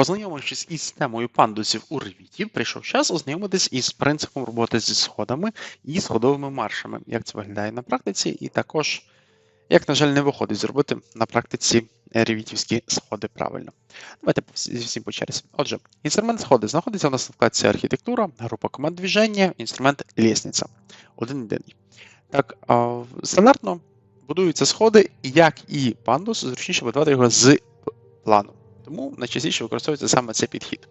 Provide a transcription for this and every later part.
Познайомившись із системою пандусів у Revit, прийшов час ознайомитись із принципом роботи зі сходами і сходовими маршами, як це виглядає на практиці, і також, як, на жаль, не виходить зробити на практиці ревітівські сходи правильно. Давайте всім по черзі. Отже, інструмент сходи знаходиться у нас на вкладці архітектура, група команд движення, інструмент лісниця. Один єдиний. Так, стандартно будуються сходи, як і пандус, зручніше будувати його з плану. Тому найчастіше використовується саме цей підхід.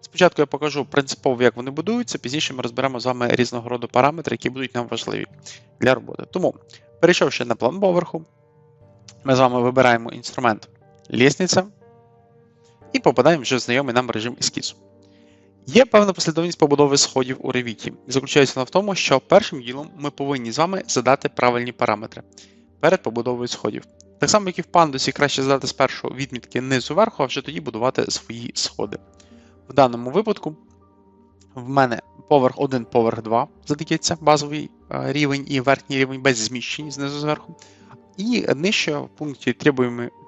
Спочатку я покажу принципово, як вони будуються, пізніше ми розберемо з вами різного роду параметри, які будуть нам важливі для роботи. Тому, перейшовши на план поверху, ми з вами вибираємо інструмент лісниця і попадаємо вже в знайомий нам режим ескізу. Є певна послідовність побудови сходів у Revit. Заключається вона в тому, що першим ділом ми повинні з вами задати правильні параметри перед побудовою сходів. Так само, як і в пандусі, краще задати спершу відмітки низу вверху, а вже тоді будувати свої сходи. В даному випадку в мене поверх 1, поверх 2 задається базовий е, рівень і верхній рівень без зміщень знизу зверху. І нижче в пункті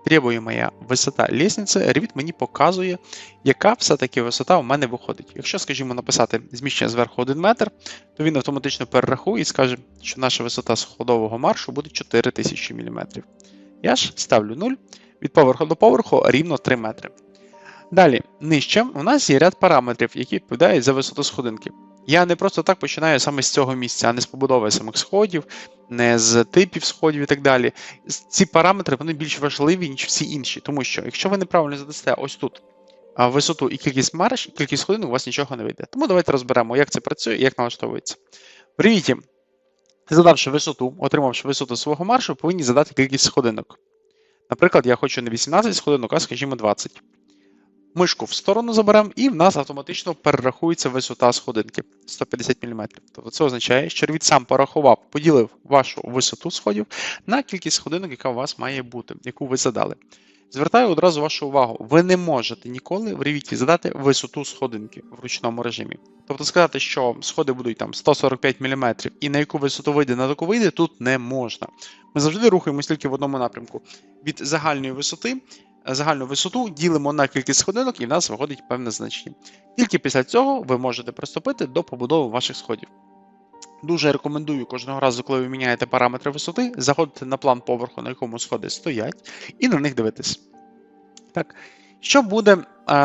требуємая висота лісниці, Revit мені показує, яка все-таки висота у мене виходить. Якщо, скажімо, написати зміщення зверху 1 метр, то він автоматично перерахує і скаже, що наша висота сходового маршу буде 4000 мм. Я ж ставлю 0 від поверху до поверху рівно 3 метри. Далі, нижче у нас є ряд параметрів, які відповідають за висоту сходинки. Я не просто так починаю саме з цього місця, а не з побудови самих сходів, не з типів сходів і так далі. Ці параметри вони більш важливі, ніж всі інші, тому що якщо ви неправильно задасте ось тут висоту і кількість марш, і кількість сходин, у вас нічого не вийде. Тому давайте розберемо, як це працює і як налаштовується. В Задавши висоту, отримавши висоту свого маршу, повинні задати кількість сходинок. Наприклад, я хочу не 18 сходинок, а скажімо 20. Мишку в сторону заберемо, і в нас автоматично перерахується висота сходинки 150 мм. Тобто це означає, що Revit сам порахував, поділив вашу висоту сходів на кількість сходинок, яка у вас має бути, яку ви задали. Звертаю одразу вашу увагу, ви не можете ніколи в Revit задати висоту сходинки в ручному режимі. Тобто сказати, що сходи будуть там 145 мм і на яку висоту вийде, на таку вийде, тут не можна. Ми завжди рухаємось тільки в одному напрямку. Від загальної висоти, загальну висоту ділимо на кількість сходинок і в нас виходить певне значення. Тільки після цього ви можете приступити до побудови ваших сходів. Дуже рекомендую кожного разу, коли ви міняєте параметри висоти, заходити на план поверху, на якому сходи стоять, і на них дивитись. Так. Що буде,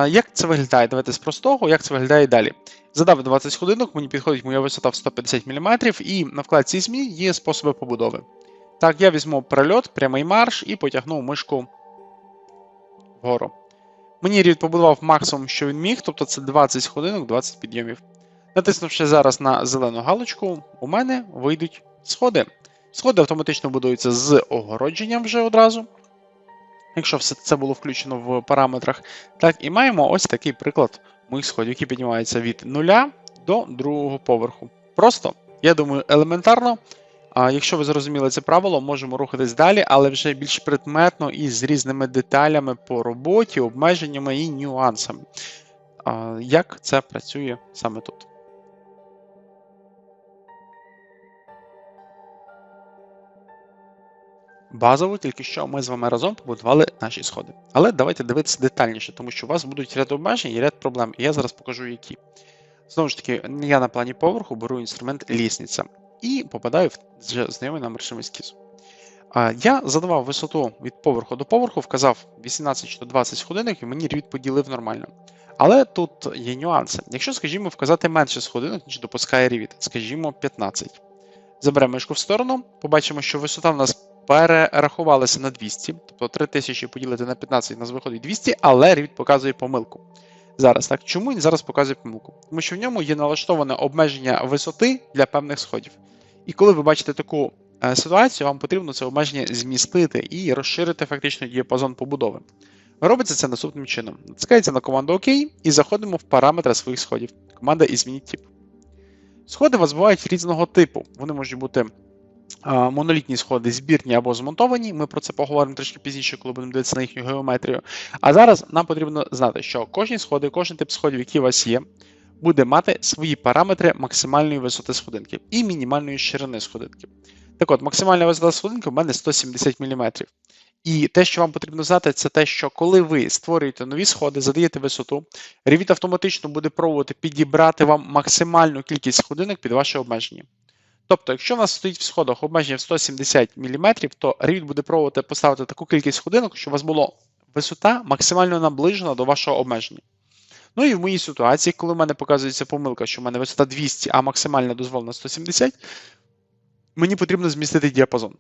як це виглядає? Давайте з простого, як це виглядає далі. Задав 20 годинок, мені підходить моя висота в 150 мм, і на вкладці ЗМІ є способи побудови. Так, я візьму прольот, прямий марш і потягну мишку вгору. Мені рід побудував максимум, що він міг, тобто це 20 годинок, 20 підйомів. Натиснувши зараз на зелену галочку, у мене вийдуть сходи. Сходи автоматично будуються з огородженням вже одразу. Якщо все це було включено в параметрах. Так, і маємо ось такий приклад моїх сходів, які піднімаються від нуля до другого поверху. Просто, я думаю, елементарно. А якщо ви зрозуміли це правило, можемо рухатись далі, але вже більш предметно і з різними деталями по роботі, обмеженнями і нюансами. Як це працює саме тут? Базово, тільки що ми з вами разом побудували наші сходи. Але давайте дивитися детальніше, тому що у вас будуть ряд обмежень і ряд проблем, і я зараз покажу які. Знову ж таки, я на плані поверху беру інструмент лісниця і попадаю в вже знайомий нам режим ескізу. Я задавав висоту від поверху до поверху, вказав 18 чи 20 сходинок, і мені Revit поділив нормально. Але тут є нюанси. Якщо, скажімо, вказати менше сходинок, ніж допускає Revit, скажімо, 15. Заберемо мишку в сторону, побачимо, що висота в нас перерахувалася на 200, тобто 3000 поділити на 15 у нас виходить 200, але Revit показує помилку. Зараз так. Чому він зараз показує помилку? Тому що в ньому є налаштоване обмеження висоти для певних сходів. І коли ви бачите таку е, ситуацію, вам потрібно це обмеження змістити і розширити фактично діапазон побудови. Робиться це наступним чином. Натискається на команду ОК і заходимо в параметри своїх сходів. Команда і змініть тип. Сходи у вас бувають різного типу. Вони можуть бути монолітні сходи, збірні або змонтовані. Ми про це поговоримо трішки пізніше, коли будемо дивитися на їхню геометрію. А зараз нам потрібно знати, що кожні сходи, кожен тип сходів, які у вас є, буде мати свої параметри максимальної висоти сходинки і мінімальної ширини сходинки. Так от, максимальна висота сходинки у мене 170 мм. І те, що вам потрібно знати, це те, що коли ви створюєте нові сходи, задаєте висоту, Revit автоматично буде пробувати підібрати вам максимальну кількість сходинок під ваше обмеження. Тобто, якщо у вас стоїть в сходах обмеження в 170 мм, то Revit буде пробувати поставити таку кількість сходинок, щоб у вас була висота максимально наближена до вашого обмеження. Ну і в моїй ситуації, коли в мене показується помилка, що в мене висота 200, а максимальна дозволена 170, мені потрібно змістити діапазон.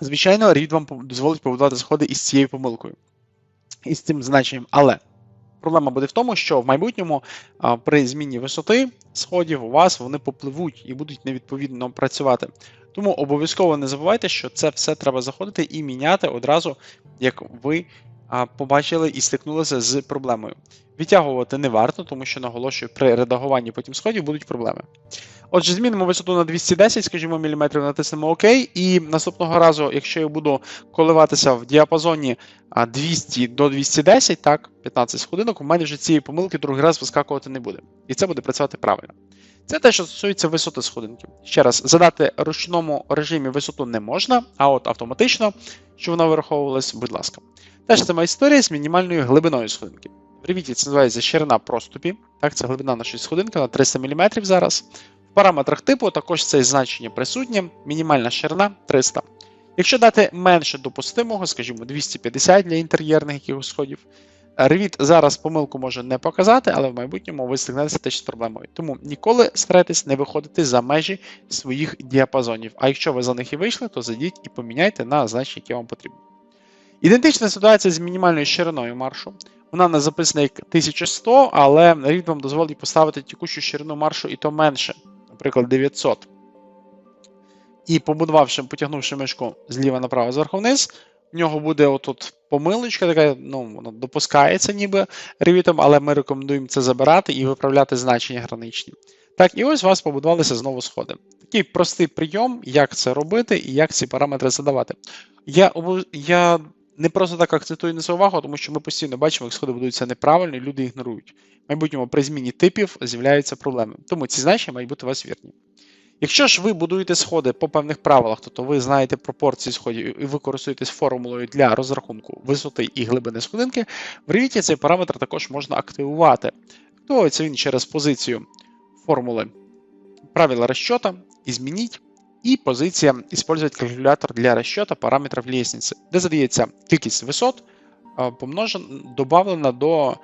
Звичайно, Revit вам дозволить побудувати сходи із цією помилкою, із цим значенням. Але проблема буде в тому, що в майбутньому при зміні висоти сходів у вас вони попливуть і будуть невідповідно працювати. Тому обов'язково не забувайте, що це все треба заходити і міняти одразу, як ви побачили і стикнулися з проблемою. Відтягувати не варто, тому що наголошую, при редагуванні потім сходів будуть проблеми. Отже, змінимо висоту на 210, скажімо, міліметрів, натиснемо ОК. І наступного разу, якщо я буду коливатися в діапазоні 200 до 210, так, 15 сходинок, у мене вже цієї помилки другий раз вискакувати не буде. І це буде працювати правильно. Це те, що стосується висоти сходинки. Ще раз, задати ручному режимі висоту не можна, а от автоматично, щоб вона вираховувалась, будь ласка. Теж сама історія з мінімальною глибиною сходинки. Revit це називається ширина проступі. Так, це глибина нашої сходинки на 300 мм зараз. Параметрах типу також це значення присутнє, мінімальна ширина 300. Якщо дати менше допустимого, скажімо, 250 для інтер'єрних якихось сходів, Revit зараз помилку може не показати, але в майбутньому ви стикнетеся теж з проблемою. Тому ніколи старайтесь не виходити за межі своїх діапазонів. А якщо ви за них і вийшли, то зайдіть і поміняйте на значення, яке вам потрібно. Ідентична ситуація з мінімальною шириною маршу. Вона не записана як 1100, але Revit вам дозволить поставити текущу ширину маршу і то менше, наприклад, 900. І побудувавши, потягнувши мишку зліва направо, зверху вниз, в нього буде отут помилочка, така, ну, вона допускається ніби ревітом, але ми рекомендуємо це забирати і виправляти значення граничні. Так, і ось у вас побудувалися знову сходи. Такий простий прийом, як це робити і як ці параметри задавати. Я я не просто так акцентую на це увагу, тому що ми постійно бачимо, як сходи будуються неправильно, і люди ігнорують. В майбутньому при зміні типів з'являються проблеми. Тому ці значення мають бути у вас вірні. Якщо ж ви будуєте сходи по певних правилах, то ви знаєте пропорції сходів і ви користуєтесь формулою для розрахунку висоти і глибини сходинки, в Revit цей параметр також можна активувати. Активується він через позицію формули правила розчета, «Изменить» і позиція «Использовать калькулятор для розчета параметрів лестниці», де задається кількість висот, помножена, додавлена до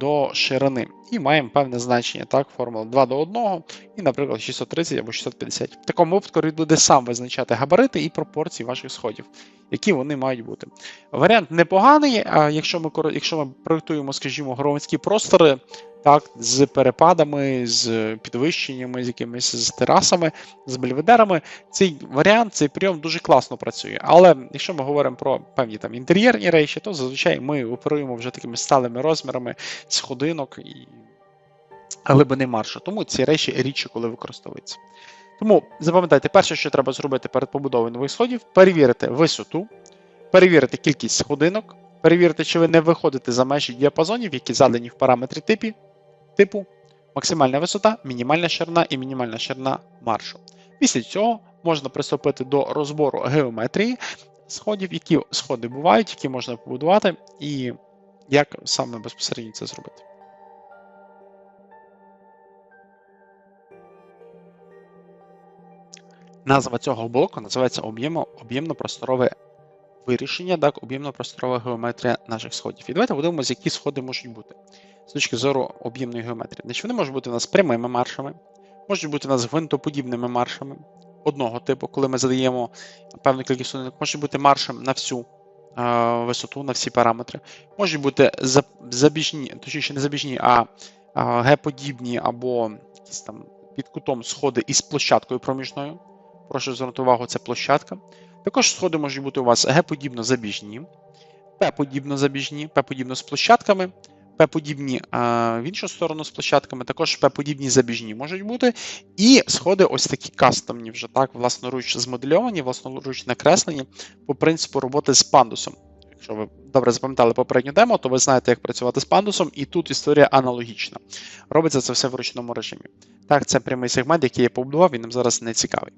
до ширини. І маємо певне значення. Так, формула 2 до 1, і, наприклад, 630 або 650. В такому випадку він буде сам визначати габарити і пропорції ваших сходів, які вони мають бути. Варіант непоганий, якщо ми якщо ми проєктуємо, скажімо, громадські простори, так, з перепадами, з підвищеннями, з якимись з терасами, з бельведерами. Цей варіант, цей прийом дуже класно працює. Але якщо ми говоримо про певні там інтер'єрні речі, то зазвичай ми оперуємо вже такими сталими розмірами сходинок і глибини маршу. Тому ці речі рідше, коли використовуються. Тому запам'ятайте, перше, що треба зробити перед побудовою нових сходів, перевірити висоту, перевірити кількість сходинок, перевірити, чи ви не виходите за межі діапазонів, які задані в параметрі типі, типу максимальна висота, мінімальна ширина і мінімальна ширина маршу. Після цього можна приступити до розбору геометрії сходів, які сходи бувають, які можна побудувати, і як саме безпосередньо це зробити. Назва цього блоку називається об'ємно-просторове вирішення, так, об'ємно-просторова геометрія наших сходів. І давайте подивимося, які сходи можуть бути з точки зору об'ємної геометрії. Значить, Вони можуть бути у нас прямими маршами, можуть бути у нас гвинтоподібними маршами одного типу, коли ми задаємо певну кількість сходинок, може бути маршем на всю е, висоту, на всі параметри. Можуть бути забіжні, точніше не забіжні, а Г-подібні або якісь там під кутом сходи із площадкою проміжною. Прошу звернути увагу, це площадка. Також сходи можуть бути у вас Г-подібно забіжні, П-подібно забіжні, П-подібно з площадками, П-подібні в іншу сторону з площадками, також П-подібні забіжні можуть бути. І сходи ось такі кастомні, вже так, власноруч змодельовані, власноруч накреслені по принципу роботи з пандусом. Якщо ви добре запам'ятали попередню демо, то ви знаєте, як працювати з пандусом, і тут історія аналогічна. Робиться це все в ручному режимі. Так, це прямий сегмент, який я побудував, він нам зараз не цікавий.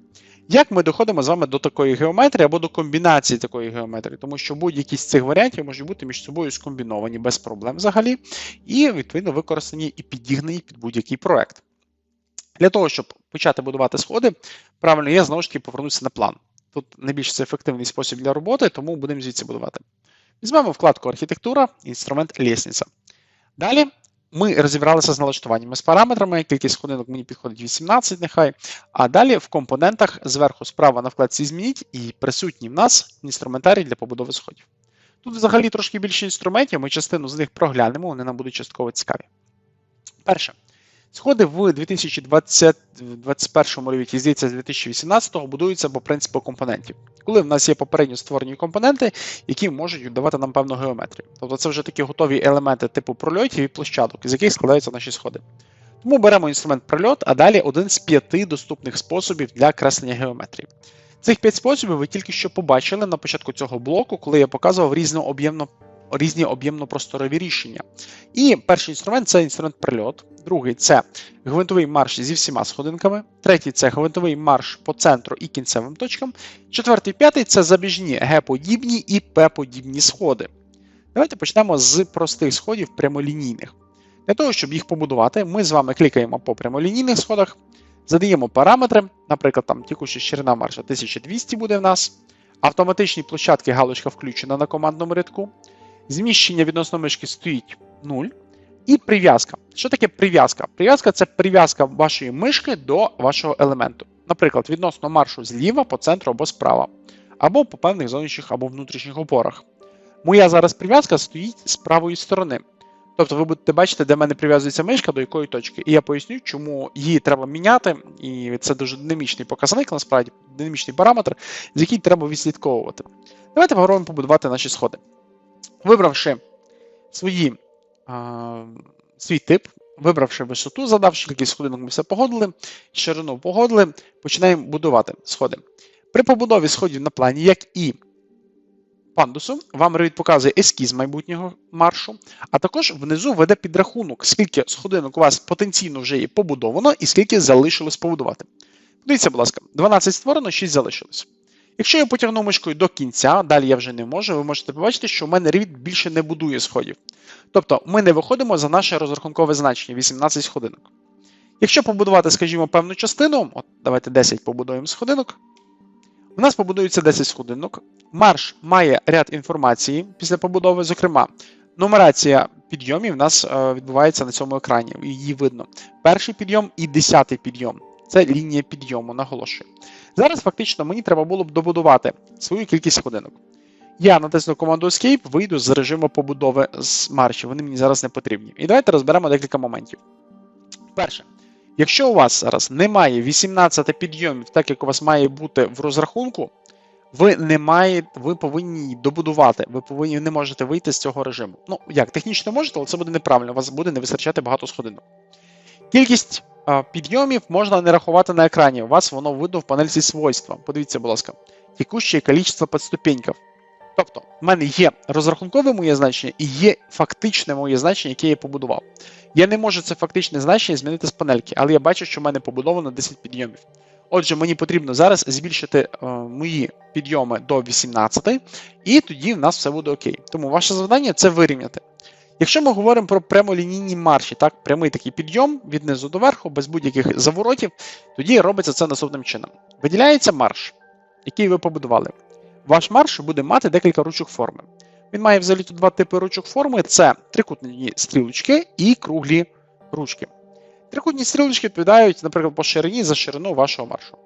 Як ми доходимо з вами до такої геометрії або до комбінації такої геометрії? Тому що будь-які з цих варіантів можуть бути між собою скомбіновані без проблем взагалі, і відповідно використані і підігнані під будь-який проект. Для того, щоб почати будувати сходи, правильно, я знову ж таки повернуся на план. Тут найбільш це ефективний спосіб для роботи, тому будемо звідси будувати. Візьмемо вкладку архітектура, інструмент лісниця. Далі ми розібралися з налаштуваннями з параметрами, кількість сходинок мені підходить 18, нехай. А далі в компонентах зверху справа на вкладці Змініть і присутній в нас інструментарій для побудови сходів. Тут взагалі трошки більше інструментів, ми частину з них проглянемо, вони нам будуть частково цікаві. Перше. Сходи в 2021 році, здається, з 2018 будуються по принципу компонентів. Коли в нас є попередньо створені компоненти, які можуть давати нам певну геометрію. Тобто це вже такі готові елементи типу прольотів і площадок, з яких складаються наші сходи. Тому беремо інструмент прольот, а далі один з п'яти доступних способів для креслення геометрії. Цих п'ять способів ви тільки що побачили на початку цього блоку, коли я показував різнооб'ємно різні об'ємно-просторові рішення. І перший інструмент це інструмент прильот. Другий це гвинтовий марш зі всіма сходинками. Третій це гвинтовий марш по центру і кінцевим точкам. Четвертий, п'ятий це забіжні Г-подібні і П-подібні сходи. Давайте почнемо з простих сходів прямолінійних. Для того, щоб їх побудувати, ми з вами клікаємо по прямолінійних сходах, задаємо параметри, наприклад, там тікуща ширина марша 1200 буде в нас. Автоматичні площадки галочка включена на командному рядку. Зміщення відносно мишки стоїть 0. І прив'язка. Що таке прив'язка? Прив'язка це прив'язка вашої мишки до вашого елементу. Наприклад, відносно маршу зліва, по центру або справа, або по певних зовнішніх або внутрішніх опорах. Моя зараз прив'язка стоїть з правої сторони. Тобто ви будете бачити, де в мене прив'язується мишка, до якої точки. І я поясню, чому її треба міняти. І це дуже динамічний показник, насправді, динамічний параметр, з який треба відслідковувати. Давайте попробуємо побудувати наші сходи. Вибравши свої, а, свій тип, вибравши висоту, задавши кількість сходинок, ми все погодили, ширину погодили, починаємо будувати сходи. При побудові сходів на плані, як і пандусу, вам Revit показує ескіз майбутнього маршу, а також внизу веде підрахунок, скільки сходинок у вас потенційно вже є побудовано і скільки залишилось побудувати. Дивіться, будь ласка, 12 створено, 6 залишилось. Якщо я потягну мишкою до кінця, далі я вже не можу, ви можете побачити, що в мене Revit більше не будує сходів. Тобто ми не виходимо за наше розрахункове значення 18 сходинок. Якщо побудувати, скажімо, певну частину, от давайте 10 побудуємо сходинок, у нас побудується 10 сходинок. Марш має ряд інформації після побудови, зокрема, нумерація підйомів у нас е, відбувається на цьому екрані, її видно. Перший підйом і десятий підйом. Це лінія підйому, наголошую. Зараз фактично мені треба було б добудувати свою кількість сходинок. Я натисну команду Escape, вийду з режиму побудови з марші, вони мені зараз не потрібні. І давайте розберемо декілька моментів. Перше, якщо у вас зараз немає 18 підйомів, так як у вас має бути в розрахунку, ви не маєте, ви повинні добудувати. Ви повинні не можете вийти з цього режиму. Ну як, технічно можете, але це буде неправильно, у вас буде не вистачати багато сходинок. Кількість підйомів можна не рахувати на екрані. У вас воно видно в панельці свойства. Подивіться, будь ласка, текущее количество подступеньків. Тобто, в мене є розрахункове моє значення і є фактичне моє значення, яке я побудував. Я не можу це фактичне значення змінити з панельки, але я бачу, що в мене побудовано 10 підйомів. Отже, мені потрібно зараз збільшити е, мої підйоми до 18, і тоді в нас все буде окей. Тому ваше завдання це вирівняти. Якщо ми говоримо про прямолінійні марші, так, прямий такий підйом від низу до верху, без будь-яких заворотів, тоді робиться це наступним чином. Виділяється марш, який ви побудували. Ваш марш буде мати декілька ручок форми. Він має взагалі тут два типи ручок форми: це трикутні стрілочки і круглі ручки. Трикутні стрілочки відповідають, наприклад, по ширині за ширину вашого маршу.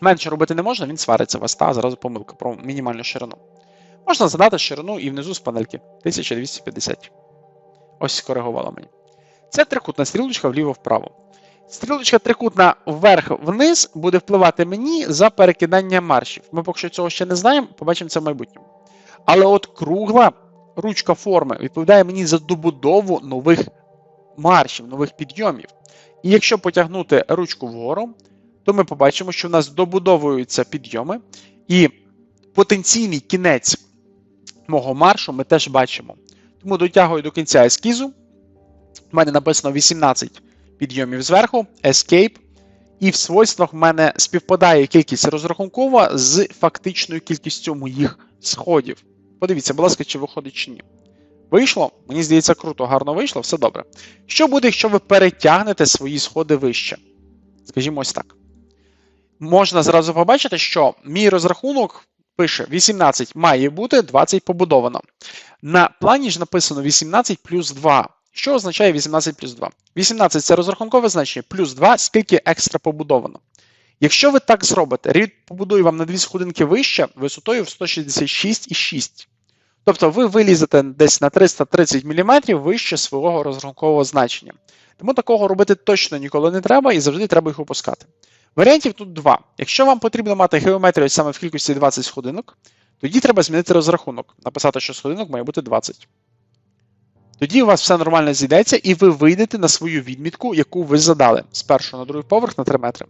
Менше робити не можна, він свариться вас, та зразу помилка про мінімальну ширину. Можна задати ширину і внизу з панельки 1250. Ось скоригувала мені. Це трикутна стрілочка вліво-вправо. Стрілочка трикутна вверх-вниз буде впливати мені за перекидання маршів. Ми поки що цього ще не знаємо, побачимо це в майбутньому. Але от кругла ручка форми відповідає мені за добудову нових маршів, нових підйомів. І якщо потягнути ручку вгору, то ми побачимо, що в нас добудовуються підйоми, і потенційний кінець мого маршу ми теж бачимо. Тому дотягую до кінця ескізу. У мене написано 18 підйомів зверху, Escape. І в свойствах в мене співпадає кількість розрахункова з фактичною кількістю моїх сходів. Подивіться, будь ласка, чи виходить чи ні. Вийшло? Мені здається, круто, гарно вийшло, все добре. Що буде, якщо ви перетягнете свої сходи вище? Скажімо ось так. Можна зразу побачити, що мій розрахунок пише 18 має бути, 20 побудовано. На плані ж написано 18 плюс 2. Що означає 18 плюс 2? 18 це розрахункове значення, плюс 2, скільки екстра побудовано. Якщо ви так зробите, рід побудує вам на 2 сходинки вище, висотою в 166,6. Тобто ви вилізете десь на 330 мм вище свого розрахункового значення. Тому такого робити точно ніколи не треба і завжди треба їх опускати. Варіантів тут два. Якщо вам потрібно мати геометрію саме в кількості 20 сходинок, тоді треба змінити розрахунок, написати, що сходинок має бути 20. Тоді у вас все нормально зійдеться, і ви вийдете на свою відмітку, яку ви задали з першого на другий поверх на 3 метри.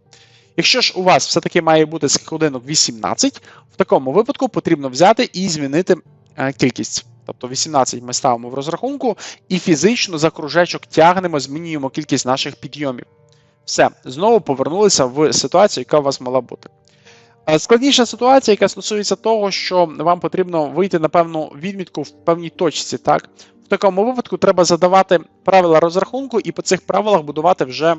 Якщо ж у вас все-таки має бути сходинок 18, в такому випадку потрібно взяти і змінити е, кількість. Тобто 18 ми ставимо в розрахунку і фізично за кружечок тягнемо, змінюємо кількість наших підйомів. Все, знову повернулися в ситуацію, яка у вас мала бути. Е, Складніша ситуація, яка стосується того, що вам потрібно вийти на певну відмітку в певній точці. Так? В такому випадку треба задавати правила розрахунку і по цих правилах будувати вже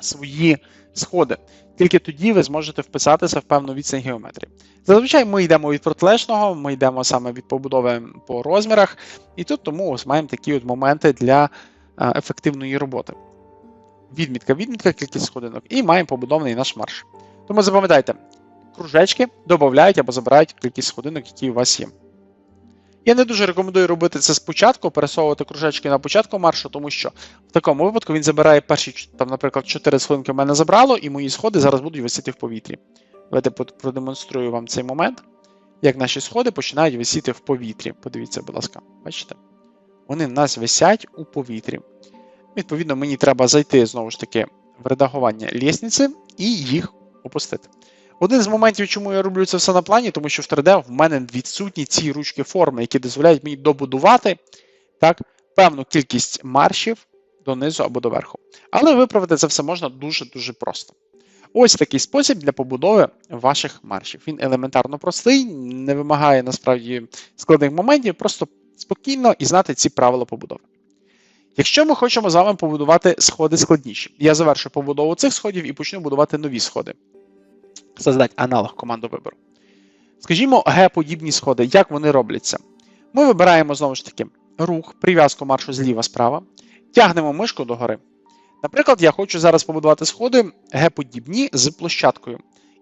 свої сходи. Тільки тоді ви зможете вписатися в певну відстань геометрії. Зазвичай ми йдемо від протилежного, ми йдемо саме від побудови по розмірах, і тут тому ось маємо такі от моменти для е, ефективної роботи. Відмітка, відмітка, кількість сходинок, і маємо побудований наш марш. Тому запам'ятайте, кружечки додають або забирають кількість сходинок, які у вас є. Я не дуже рекомендую робити це спочатку, пересовувати кружечки на початку маршу, тому що в такому випадку він забирає перші, там, наприклад, 4 сходинки в мене забрало, і мої сходи зараз будуть висіти в повітрі. Давайте продемонструю вам цей момент, як наші сходи починають висіти в повітрі. Подивіться, будь ласка, бачите? Вони в нас висять у повітрі. Відповідно, мені треба зайти знову ж таки в редагування лісниці і їх опустити. Один з моментів, чому я роблю це все на плані, тому що в 3D в мене відсутні ці ручки форми, які дозволяють мені добудувати так, певну кількість маршів донизу або доверху. Але виправити це все можна дуже-дуже просто. Ось такий спосіб для побудови ваших маршів. Він елементарно простий, не вимагає насправді складних моментів, просто спокійно і знати ці правила побудови. Якщо ми хочемо з вами побудувати сходи складніші, я завершу побудову цих сходів і почну будувати нові сходи. Создать аналог команду вибору. Скажімо, Г-подібні сходи, як вони робляться? Ми вибираємо знову ж таки рух, прив'язку маршу зліва-справа, тягнемо мишку догори. Наприклад, я хочу зараз побудувати сходи Г-подібні з площадкою.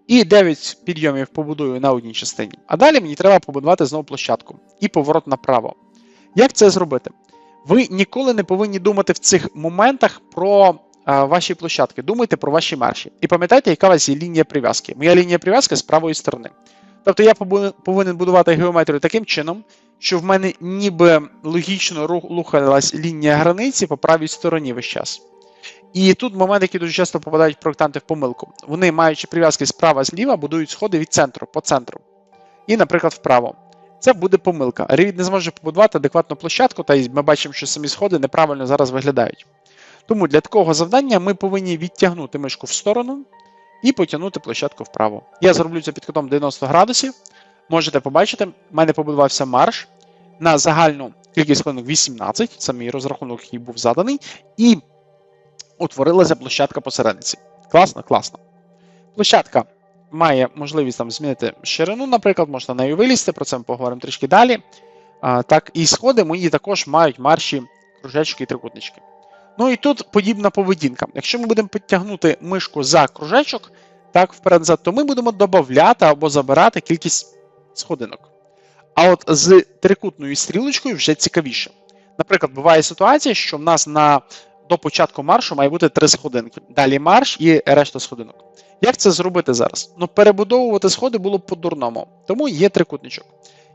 І 9 підйомів побудую на одній частині. А далі мені треба побудувати знову площадку і поворот направо. Як це зробити? Ви ніколи не повинні думати в цих моментах про а, ваші площадки. Думайте про ваші марші. І пам'ятайте, яка у вас є лінія прив'язки. Моя лінія прив'язки з правої сторони. Тобто я повинен будувати геометрію таким чином, що в мене ніби логічно рухалась лінія границі по правій стороні весь час. І тут момент, який дуже часто попадають проєктанти в помилку. Вони, маючи прив'язки справа зліва, будують сходи від центру по центру. І, наприклад, вправо. Це буде помилка. Revit не зможе побудувати адекватну площадку, та й ми бачимо, що самі сходи неправильно зараз виглядають. Тому для такого завдання ми повинні відтягнути мишку в сторону і потягнути площадку вправо. Я зроблю це під кутом 90 градусів. Можете побачити, в мене побудувався марш на загальну кількість сходинок 18, це мій розрахунок, який був заданий, і утворилася площадка посередниці. Класно, класно. Площадка має можливість там змінити ширину, наприклад, можна нею вилізти, про це ми поговоримо трішки далі. А, Так, І сходи мої також мають марші, кружечки і трикутнички. Ну і тут подібна поведінка. Якщо ми будемо підтягнути мишку за кружечок, так, вперед-назад, то ми будемо додати або забирати кількість сходинок. А от з трикутною стрілочкою вже цікавіше. Наприклад, буває ситуація, що в нас на до початку маршу має бути три сходинки. Далі марш і решта сходинок. Як це зробити зараз? Ну, перебудовувати сходи було по-дурному, тому є трикутничок.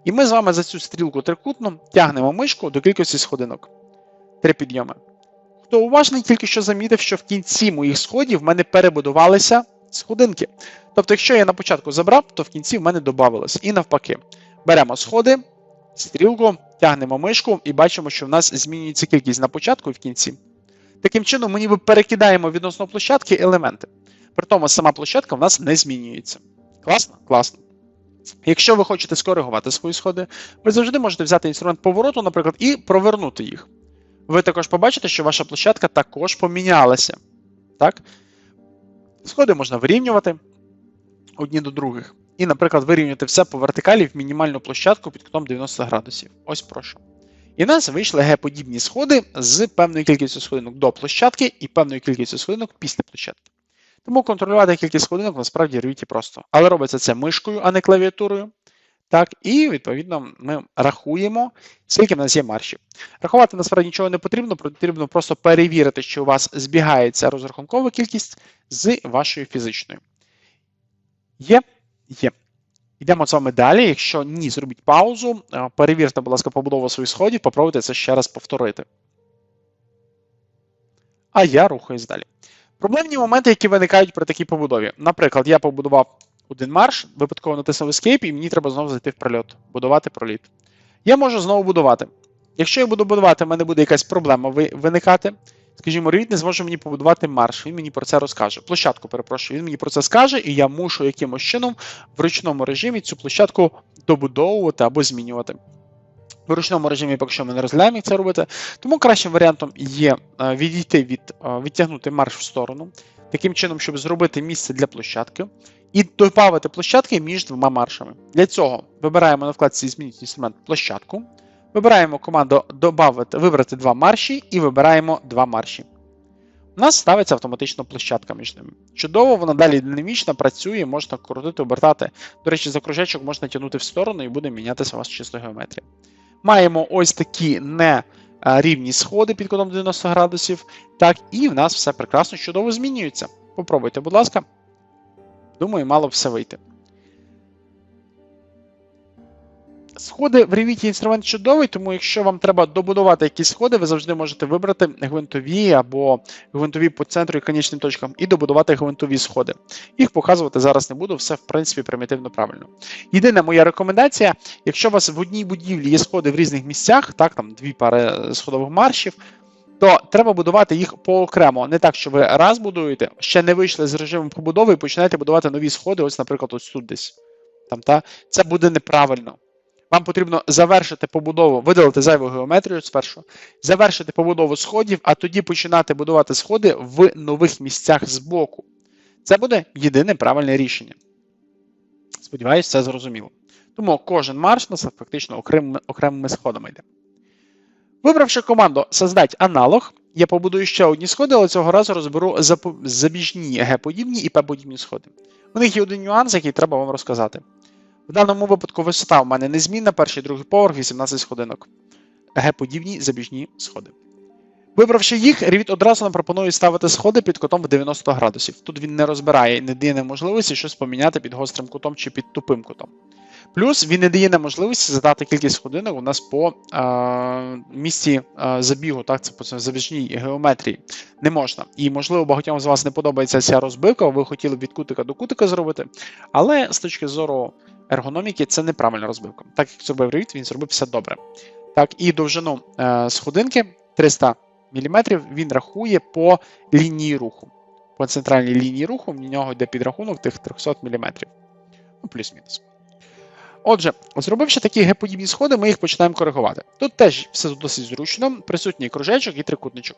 І ми з вами за цю стрілку трикутну тягнемо мишку до кількості сходинок. Три підйоми. Хто уважний, тільки що замітив, що в кінці моїх сходів в мене перебудувалися сходинки. Тобто, якщо я на початку забрав, то в кінці в мене додавалось. І навпаки, беремо сходи, стрілку, тягнемо мишку і бачимо, що в нас змінюється кількість на початку і в кінці. Таким чином, ми ніби перекидаємо відносно площадки елементи. При тому сама площадка в нас не змінюється. Класно? Класно. Якщо ви хочете скоригувати свої сходи, ви завжди можете взяти інструмент повороту, наприклад, і провернути їх. Ви також побачите, що ваша площадка також помінялася. Так? Сходи можна вирівнювати одні до других. І, наприклад, вирівняти все по вертикалі в мінімальну площадку під кутом 90 градусів. Ось прошу. І в нас вийшли Г-подібні сходи з певною кількістю сходинок до площадки і певною кількістю сходинок після площадки. Тому контролювати кількість сходинок насправді рівіті просто. Але робиться це мишкою, а не клавіатурою. Так, і відповідно ми рахуємо, скільки в нас є маршів. Рахувати насправді нічого не потрібно, потрібно просто перевірити, що у вас збігається розрахункова кількість з вашою фізичною. Є? Є. Йдемо з вами далі. Якщо ні, зробіть паузу, е, перевірте, будь ласка, побудову своїх сходів, попробуйте це ще раз повторити. А я рухаюсь далі. Проблемні моменти, які виникають при такій побудові. Наприклад, я побудував один марш, випадково натиснув Escape, і мені треба знову зайти в прольот, будувати проліт. Я можу знову будувати. Якщо я буду будувати, в мене буде якась проблема виникати. Скажімо, Revit не зможе мені побудувати марш, він мені про це розкаже. Площадку, перепрошую, він мені про це скаже, і я мушу якимось чином в ручному режимі цю площадку добудовувати або змінювати. В ручному режимі, поки що ми не розглядаємо, як це робити. Тому кращим варіантом є е, відійти від е, відтягнути марш в сторону, таким чином, щоб зробити місце для площадки, і додати площадки між двома маршами. Для цього вибираємо на вкладці Змінити інструмент площадку. Вибираємо команду «Добавити», вибрати два марші і вибираємо два марші. У нас ставиться автоматично площадка між ними. Чудово, вона далі динамічно працює, можна крутити, обертати. До речі, за кружечок можна тягнути в сторону і буде мінятися у вас чисто геометрія. Маємо ось такі не е, рівні сходи під кутом 90 градусів. Так, і в нас все прекрасно чудово змінюється. Попробуйте, будь ласка. Думаю, мало б все вийти. Сходи в Revit інструмент чудовий, тому якщо вам треба добудувати якісь сходи, ви завжди можете вибрати гвинтові або гвинтові по центру і конічним точкам, і добудувати гвинтові сходи. Їх показувати зараз не буду, все в принципі примітивно правильно. Єдина моя рекомендація: якщо у вас в одній будівлі є сходи в різних місцях, так там дві пари сходових маршів. То треба будувати їх поокремо. Не так, що ви раз будуєте, ще не вийшли з режиму побудови і починаєте будувати нові сходи, ось, наприклад, ось тут десь. Там, та? Це буде неправильно. Вам потрібно завершити побудову, видалити зайву геометрію спершу, завершити побудову сходів, а тоді починати будувати сходи в нових місцях збоку. Це буде єдине правильне рішення. Сподіваюсь, це зрозуміло. Тому кожен марш нас фактично окремими, окремими сходами йде. Вибравши команду Создать аналог, я побудую ще одні сходи, але цього разу розберу забіжні Г-подібні і П-подібні сходи. У них є один нюанс, який треба вам розказати. В даному випадку висота в мене незмінна, перший другий поверх 18 сходинок. Г-подібні забіжні сходи. Вибравши їх, Revit одразу нам пропонує ставити сходи під кутом в 90 градусів. Тут він не розбирає і не дає нам можливості щось поміняти під гострим кутом чи під тупим кутом. Плюс він не дає нам можливості задати кількість сходинок у нас по е, місці е, забігу, так, це по забіжній геометрії. Не можна. І, можливо, багатьом з вас не подобається ця розбивка, ви хотіли б від кутика до кутика зробити. Але з точки зору ергономіки це неправильна розбивка. Так як зробив Ревіт, він зробив все добре. Так, і довжину е, сходинки 300 мм він рахує по лінії руху. По центральній лінії руху в нього йде підрахунок тих 300 мм. Ну, плюс-мінус. Отже, зробивши такі Г-подібні сходи, ми їх починаємо коригувати. Тут теж все досить зручно, присутній кружечок і трикутничок.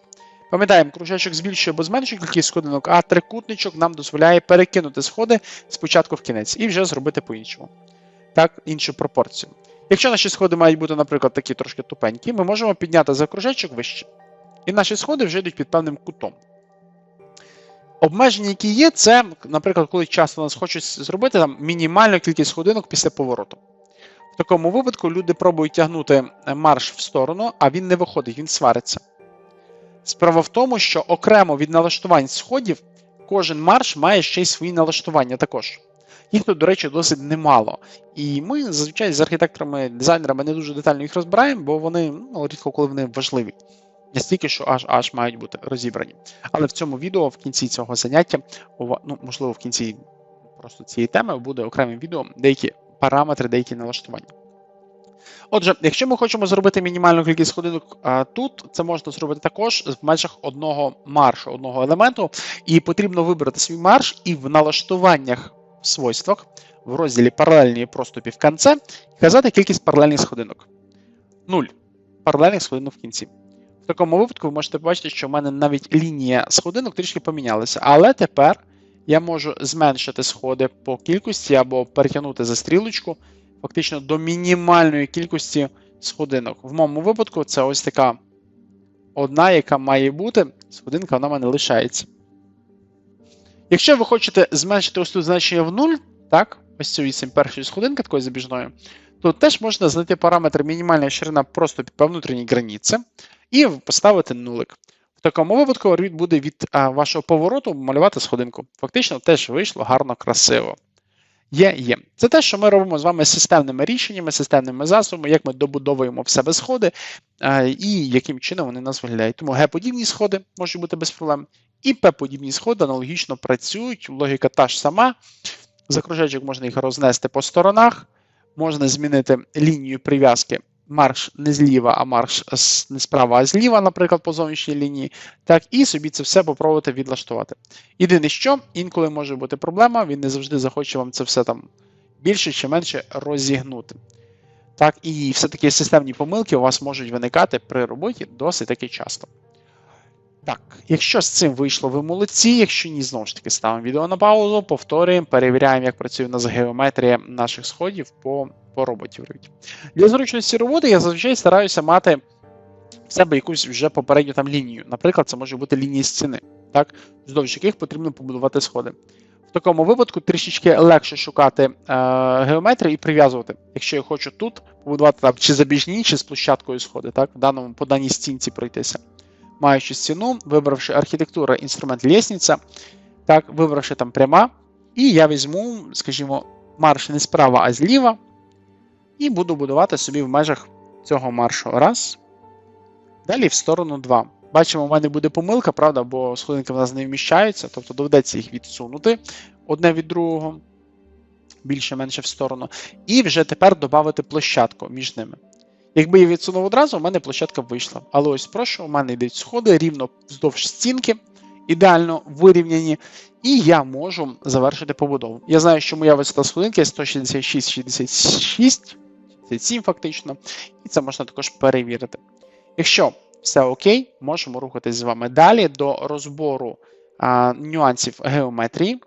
Пам'ятаємо, кружечок збільшує або зменшує кількість сходинок, а трикутничок нам дозволяє перекинути сходи спочатку в кінець і вже зробити по-іншому. Так, іншу пропорцію. Якщо наші сходи мають бути, наприклад, такі трошки тупенькі, ми можемо підняти за кружечок вище. І наші сходи вже йдуть під певним кутом. Обмеження, які є, це, наприклад, коли часто нас хочуть зробити там, мінімальну кількість сходинок після повороту. В такому випадку люди пробують тягнути марш в сторону, а він не виходить, він свариться. Справа в тому, що окремо від налаштувань сходів кожен марш має ще й свої налаштування також. Їх тут, до речі, досить немало. І ми зазвичай з архітекторами, дизайнерами не дуже детально їх розбираємо, бо вони ну, рідко коли вони важливі. Настільки, що аж аж мають бути розібрані. Але в цьому відео, в кінці цього заняття, ну, можливо, в кінці просто цієї теми буде окремим відео деякі параметри, деякі налаштування. Отже, якщо ми хочемо зробити мінімальну кількість сходинок тут, це можна зробити також в межах одного маршу, одного елементу, і потрібно вибрати свій марш і в налаштуваннях в свойствах в розділі паралельні проступі в кінці вказати кількість паралельних сходинок. Нуль. Паралельних сходинок в кінці. В такому випадку ви можете побачити, що в мене навіть лінія сходинок трішки помінялася, але тепер я можу зменшити сходи по кількості або перетягнути за стрілочку фактично до мінімальної кількості сходинок. В моєму випадку це ось така одна, яка має бути, сходинка вона в мене лишається. Якщо ви хочете зменшити ось тут значення в 0, так, ось цю вісім першої сходинки такої забіжної, то теж можна знайти параметр мінімальна ширина просто по внутрішній границі і поставити нулик. В такому випадку орбіт буде від вашого повороту малювати сходинку. Фактично теж вийшло гарно, красиво. Є, є. Це те, що ми робимо з вами системними рішеннями, системними засобами, як ми добудовуємо в себе сходи і яким чином вони нас виглядають. Тому Г-подібні сходи можуть бути без проблем, і П-подібні сходи аналогічно працюють. Логіка та ж сама. За кружечок можна їх рознести по сторонах, можна змінити лінію прив'язки. Марш не зліва, а марш не справа, а зліва, наприклад, по зовнішній лінії. Так, і собі це все попробувати відлаштувати. Єдине, що інколи може бути проблема, він не завжди захоче вам це все там більше чи менше розігнути. Так, і все-таки системні помилки у вас можуть виникати при роботі досить таки часто. Так, якщо з цим вийшло, ви молодці. Якщо ні, знову ж таки ставимо відео на паузу, повторюємо, перевіряємо, як працює у нас геометрія наших сходів по, по роботі. Для зручності роботи я зазвичай стараюся мати в себе якусь вже попередню там лінію. Наприклад, це може бути лінії стіни, так, вздовж яких потрібно побудувати сходи. В такому випадку трішечки легше шукати е, геометрію і прив'язувати. Якщо я хочу тут побудувати там, чи забіжні, чи з площадкою сходи, так, в даному по даній стінці пройтися. Маючи стіну, вибравши архітектура, інструмент лісниця, так, вибравши там пряма, і я візьму, скажімо, марш не справа, а зліва, і буду будувати собі в межах цього маршу. Раз. Далі в сторону 2. Бачимо, в мене буде помилка, правда, бо сходинки в нас не вміщаються, тобто доведеться їх відсунути одне від другого, більше-менше в сторону. І вже тепер додати площадку між ними. Якби я відсунув одразу, у мене площадка вийшла. Але ось прошу, у мене йдуть сходи рівно вздовж стінки, ідеально вирівняні, і я можу завершити побудову. Я знаю, що моя висота сходинки 166-66, 67 фактично, і це можна також перевірити. Якщо все окей, можемо рухатись з вами далі до розбору а, нюансів геометрії,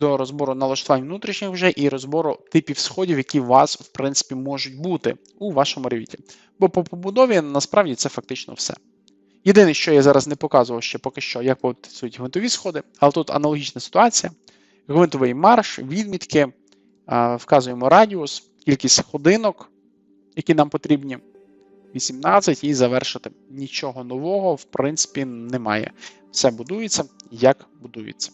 до розбору налаштувань внутрішніх вже і розбору типів сходів, які у вас, в принципі, можуть бути у вашому ревіті. Бо по побудові насправді це фактично все. Єдине, що я зараз не показував ще поки що, як працюють гвинтові сходи, але тут аналогічна ситуація. Гвинтовий марш, відмітки, вказуємо радіус, кількість ходинок, які нам потрібні. 18 і завершити. Нічого нового, в принципі, немає. Все будується, як будується.